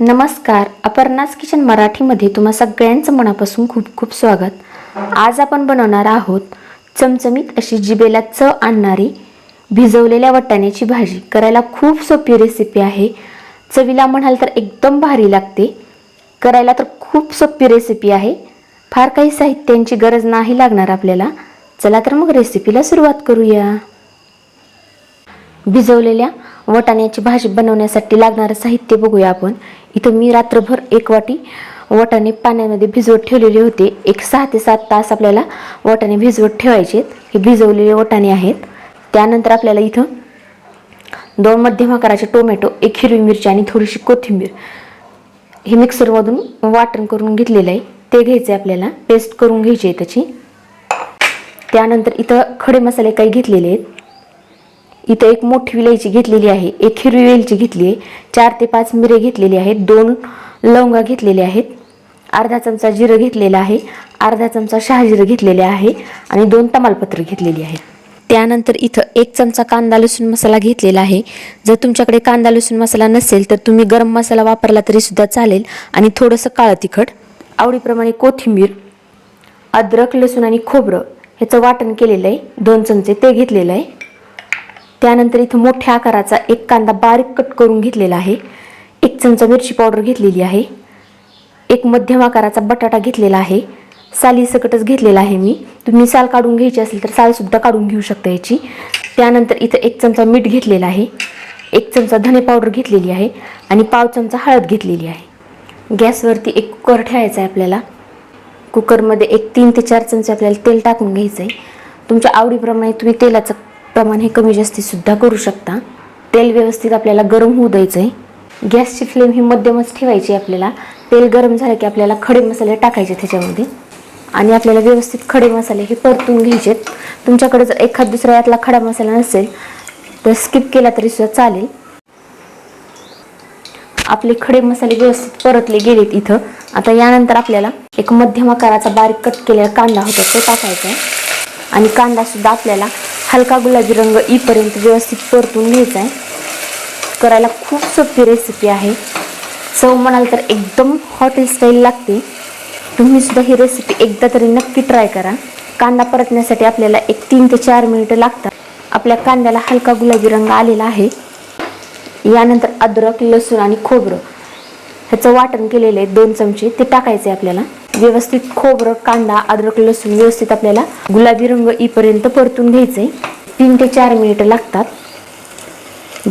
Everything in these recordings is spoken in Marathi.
नमस्कार अपर्णाज किचन मराठीमध्ये तुम्हा सगळ्यांचं मनापासून खूप खूप स्वागत. आज आपण बनवणार आहोत चमचमीत अशी जिबेला चव आणणारी भिजवलेल्या वटाण्याची भाजी. करायला खूप सोपी रेसिपी आहे. चवीला म्हणाल तर एकदम भारी लागते. करायला तर खूप सोपी रेसिपी आहे. फार काही साहित्यांची गरज नाही लागणार आपल्याला. चला तर मग रेसिपीला सुरुवात करूया. भिजवलेल्या वटाण्याची भाजी बनवण्यासाठी लागणारं साहित्य बघूया आपण. इथं मी रात्रभर एक वाटी वटाणे पाण्यामध्ये भिजवत ठेवलेले होते. एक सहा ते सात तास आपल्याला वटाणे भिजवत ठेवायचे हे भिजवलेले वटाणे आहेत. त्यानंतर आपल्याला इथं दोन मध्यम आकाराचे टोमॅटो एक हिरवी मिरची आणि थोडीशी कोथिंबीर हे मिक्सरमधून वाटण करून घेतलेलं आहे. ते घ्यायचं आहे आपल्याला. पेस्ट करून घ्यायची आहे त्याची. त्यानंतर इथं खडे मसाले काही घेतलेले आहेत. इथं एक मोठी विलायची घेतलेली आहे एक हिरवी वेलची घेतली आहे चार ते पाच मिरे घेतलेली आहेत दोन लवंगा घेतलेले आहेत अर्धा चमचा जिरं घेतलेला आहे अर्धा चमचा शहाजिरं घेतलेले आहे आणि दोन तमालपत्र घेतलेली आहे त्यानंतर इथं एक चमचा कांदा लसूण मसाला घेतलेला आहे. जर तुमच्याकडे कांदा लसूण मसाला नसेल तर तुम्ही गरम मसाला वापरला तरी सुद्धा चालेल आणि थोडंसं काळं तिखट आवडीप्रमाणे कोथिंबीर अद्रक लसूण आणि खोबरं ह्याचं वाटण केलेलं आहे. दोन चमचे ते घेतलेलं आहे. त्यानंतर इथं मोठ्या आकाराचा एक कांदा बारीक कट करून घेतलेला आहे. एक चमचा मिरची पावडर घेतलेली आहे. एक मध्यम आकाराचा बटाटा घेतलेला आहे. साली सकटच घेतलेला आहे मी. तुम्ही साल काढून घ्यायची असेल तर सालसुद्धा काढून घेऊ शकता याची. त्यानंतर इथं एक चमचा मीठ घेतलेला आहे. एक चमचा धने पावडर घेतलेली आहे आणि पाव चमचा हळद घेतलेली आहे. गॅसवरती एक कुकर ठेवायचा आहे आपल्याला. कुकरमध्ये एक तीन ते चार चमचे आपल्याला तेल टाकून घ्यायचं आहे तुमच्या आवडीप्रमाणे तुम्ही तेलाचं प्रमाण हे कमी जास्तीसुद्धा करू शकता. तेल व्यवस्थित आपल्याला गरम होऊ द्यायचं आहे गॅसची फ्लेम ही मध्यमच ठेवायची आहे आपल्याला. तेल गरम झालं की आपल्याला खडे मसाले टाकायचे त्याच्यामध्ये. आणि आपल्याला व्यवस्थित खडे मसाले हे परतून घ्यायचे तुमच्याकडे जर एखाद दुसरा यातला खडा मसाला नसेल तर स्किप केला तरी सुद्धा चालेल. आपले खडे मसाले व्यवस्थित परतले गेलेत इथं. आता यानंतर आपल्याला एक मध्यम आकाराचा बारीक कट केलेला कांदा होता तो टाकायचा आहे. आणि कांदा सुद्धा आपल्याला हलका गुलाबी रंग इपर्यंत व्यवस्थित परतून घ्यायचा आहे. करायला खूप सोपी रेसिपी आहे. चव म्हणाल तर एकदम हॉटेल स्टाईल लागते. तुम्ही सुद्धा ही रेसिपी एकदा तरी नक्की ट्राय करा. कांदा परतण्यासाठी आपल्याला एक तीन ते चार मिनिटं लागतात. आपल्या कांद्याला हलका गुलाबी रंग आलेला आहे. यानंतर अद्रक लसूण आणि खोबरं ह्याचं वाटण केलेलं आहे. दोन चमचे ते टाकायचे आपल्याला. व्यवस्थित खोबरं कांदा अद्रक लसूण व्यवस्थित आपल्याला गुलाबी रंग इपर्यंत परतून घ्यायचे. तीन ते चार मिनिटं लागतात.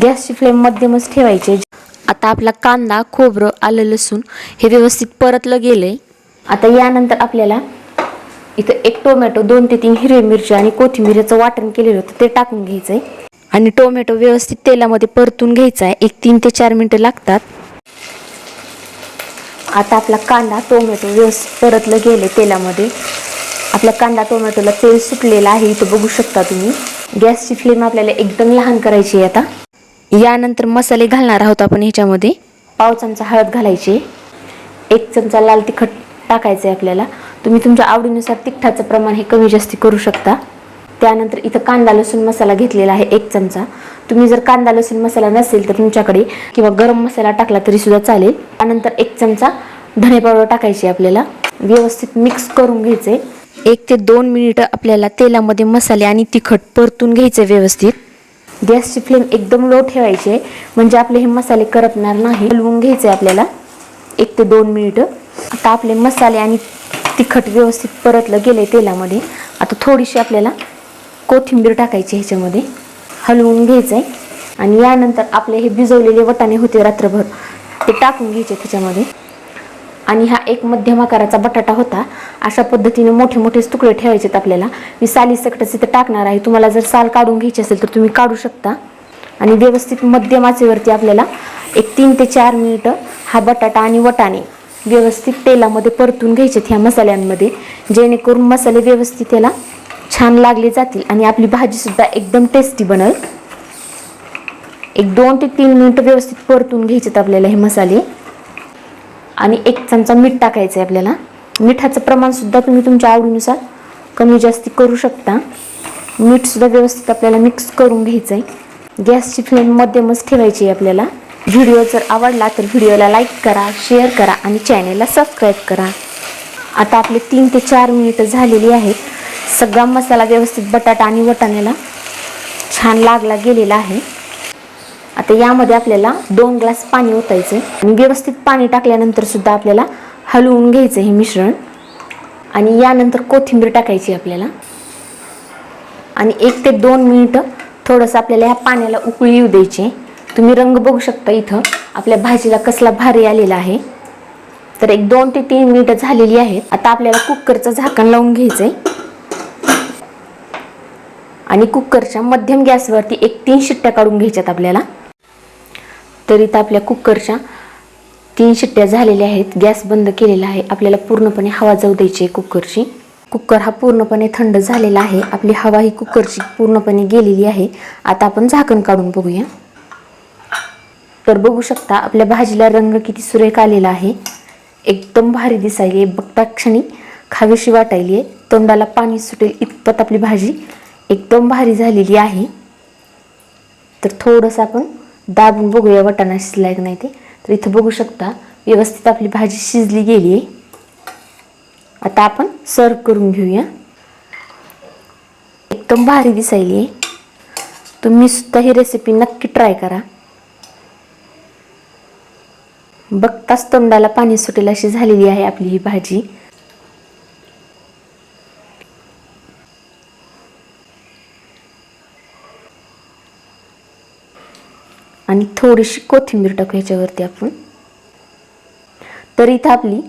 गॅसची फ्लेम मध्यमच ठेवायचे. आता आपला कांदा खोबरं आलं लसूण हे व्यवस्थित परतलं गेलंय. आता यानंतर आपल्याला इथं एक टोमॅटो दोन ते तीन हिरवी मिरची आणि कोथिंबीरचं वाटण केलेलं होतं ते टाकून घ्यायचं आहे आणि टोमॅटो व्यवस्थित तेलामध्ये परतून घ्यायचा आहे. एक तीन ते चार मिनटं लागतात. आता आपला कांदा टोमॅटो व्यवस्थित परतलं गेले तेलामध्ये. आपला कांदा टोमॅटोला तेल सुटलेलं आहे इथं बघू शकता तुम्ही. गॅसची फ्लेम आपल्याला एकदम लहान करायची आहे आता. यानंतर मसाले घालणार आहोत आपण ह्याच्यामध्ये. पाव चमचा हळद घालायची. एक चमचा लाल तिखट टाकायचं आहे आपल्याला. तुम्ही तुमच्या आवडीनुसार तिखटाचं प्रमाण हे कमी जास्ती करू शकता. त्यानंतर इथं कांदा लसूण मसाला घेतलेला आहे एक चमचा. तुम्ही जर कांदा लसूण मसाला नसेल तर तुमच्याकडे किंवा गरम मसाला टाकला तरी सुद्धा चालेल. त्यानंतर एक चमचा धने पावडर टाकायची आपल्याला. व्यवस्थित मिक्स करून घ्यायचे. एक ते दोन मिनिटं आपल्याला तेलामध्ये मसाले आणि तिखट परतून घ्यायचे व्यवस्थित. गॅसची फ्लेम एकदम लो ठेवायची आहे. म्हणजे आपले हे मसाले करपणार नाही. हलवून घ्यायचे आपल्याला. एक ते दोन मिनिटं आता आपले मसाले आणि तिखट व्यवस्थित परतलं गेले तेलामध्ये. आता थोडीशी आपल्याला कोथिंबीर टाकायची ह्याच्यामध्ये हलवून घ्यायचं आहे आणि यानंतर आपले हे भिजवलेले वटाणे होते रात्रभर ते टाकून घ्यायचे त्याच्यामध्ये. आणि हा एक मध्यम आकाराचा बटाटा होता. अशा पद्धतीने मोठे मोठेच तुकडे ठेवायचेत आपल्याला. मी साली सकटच इथं टाकणार आहे. तुम्हाला जर साल काढून घ्यायची असेल तर तुम्ही काढू शकता. आणि व्यवस्थित मध्यम आचेवरती आपल्याला एक तीन ते चार मिनिटं हा बटाटा आणि वटाणे व्यवस्थित तेलामध्ये परतून घ्यायचेत ह्या मसाल्यांमध्ये. जेणेकरून मसाले व्यवस्थित त्याला छान लागले जातील आणि आपली भाजीसुद्धा एकदम टेस्टी बनल. एक दोन ते तीन मिनटं व्यवस्थित परतून घ्यायचेत आपल्याला हे मसाले. आणि एक चमचा मीठ टाकायचं आहे आपल्याला. मिठाचं प्रमाणसुद्धा तुम्ही तुमच्या आवडीनुसार कमी जास्ती करू शकता. मीठसुद्धा व्यवस्थित आपल्याला मिक्स करून घ्यायचं आहे गॅसची फ्लेम मध्यमच ठेवायची आहे आपल्याला. व्हिडिओ जर आवडला तर व्हिडिओला लाईक करा शेअर करा आणि चॅनेलला सबस्क्राईब करा. आता आपले तीन ते चार मिनिटं झालेली आहेत. सगळा मसाला व्यवस्थित बटाटा आणि वटाण्याला छान लागला गेलेला आहे. आता यामध्ये आपल्याला दोन ग्लास पाणी ओतायचं आणि व्यवस्थित पाणी टाकल्यानंतर सुद्धा आपल्याला हलवून घ्यायचं हे मिश्रण. आणि यानंतर कोथिंबीर टाकायची आपल्याला. आणि एक ते दोन मिनिटं थोडंसं आपल्याला ह्या पाण्याला उकळी येऊ द्यायची तुम्ही रंग बघू शकता इथं. आपल्या भाजीला कसला भारी आलेला आहे. तर एक दोन ते तीन मिनिटं झालेली आहेत. आता आपल्याला कुकरचं झाकण लावून घ्यायचं आहे आणि कुकरच्या मध्यम गॅसवरती एक तीन शिट्ट्या काढून घ्यायच्यात आपल्याला. तर इथं आपल्या कुकरच्या तीन शिट्ट्या झालेल्या आहेत. गॅस बंद केलेला आहे. आपल्याला पूर्णपणे हवा जाऊ द्यायची आहे कुकरची. कुकर हा पूर्णपणे थंड झालेला आहे. आपली हवा ही कुकरची पूर्णपणे गेलेली आहे. आता आपण झाकण काढून बघूया. तर बघू शकता आपल्या भाजीला रंग किती सुरेख आलेला आहे. एकदम भारी दिसायली आहे. बघता क्षणी खावीशी वाटायली आहे. तोंडाला पाणी सुटेल इतपत आपली भाजी. एकदम भारी झालेली आहे. तर थोडंसं आपण दाबून बघूया वटाणा शिजलाय की नाही ते. तर इथं बघू शकता व्यवस्थित आपली भाजी शिजली गेली आहे. आता आपण सर्व करून घेऊया. एकदम भारी दिसायली आहे. तुम्ही सुद्धा ही रेसिपी नक्की ट्राय करा. बघताच तोंडाला पाणी सुटेल अशी झालेली आहे आपली ही भाजी. आणि थोडीशी कोथिंबीर टाकू ह्याच्यावरती आपण. तर इथं आपली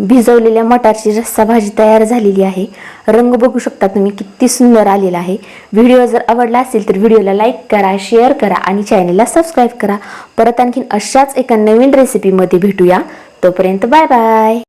भिजवलेल्या मटारची रस्सा भाजी तयार झालेली आहे. रंग बघू शकता तुम्ही किती सुंदर आलेला आहे. व्हिडिओ जर आवडला असेल तर व्हिडिओला लाईक करा शेअर करा आणि चॅनलला सबस्क्राईब करा. परत आणखीन अशाच एका नवीन रेसिपीमध्ये भेटूया. तोपर्यंत बाय बाय.